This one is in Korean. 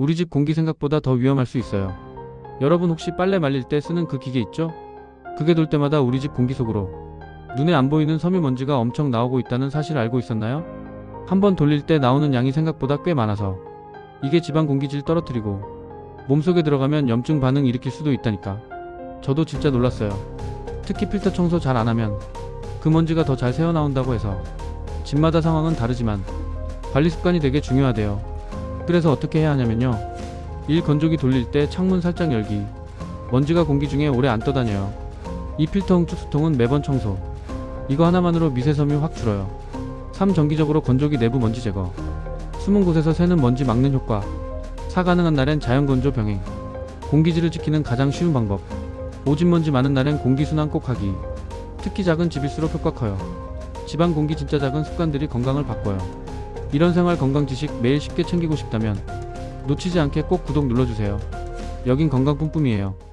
우리 집 공기 생각보다 더 위험할 수 있어요. 여러분 혹시 빨래 말릴 때 쓰는 그 기계 있죠? 그게 돌 때마다 우리 집 공기 속으로 눈에 안 보이는 섬유 먼지가 엄청 나오고 있다는 사실 알고 있었나요? 한번 돌릴 때 나오는 양이 생각보다 꽤 많아서 이게 집안 공기질 떨어뜨리고 몸속에 들어가면 염증 반응 일으킬 수도 있다니까. 저도 진짜 놀랐어요. 특히 필터 청소 잘 안 하면 그 먼지가 더 잘 새어나온다고 해서 집마다 상황은 다르지만 관리 습관이 되게 중요하대요. 그래서 어떻게 해야 하냐면요. 일 건조기 돌릴 때 창문 살짝 열기. 먼지가 공기 중에 오래 안 떠다녀요. 이 필터 웅축수통은 매번 청소. 이거 하나만으로 미세섬유 확 줄어요. 3. 정기적으로 건조기 내부 먼지 제거. 숨은 곳에서 새는 먼지 막는 효과. 사 가능한 날엔 자연 건조 병행. 공기질을 지키는 가장 쉬운 방법. 오진 먼지 많은 날엔 공기 순환 꼭 하기. 특히 작은 집일수록 효과 커요. 집안 공기 진짜 작은 습관들이 건강을 바꿔요. 이런 생활 건강 지식 매일 쉽게 챙기고 싶다면 놓치지 않게 꼭 구독 눌러주세요. 여긴 건강 뿜뿜이에요.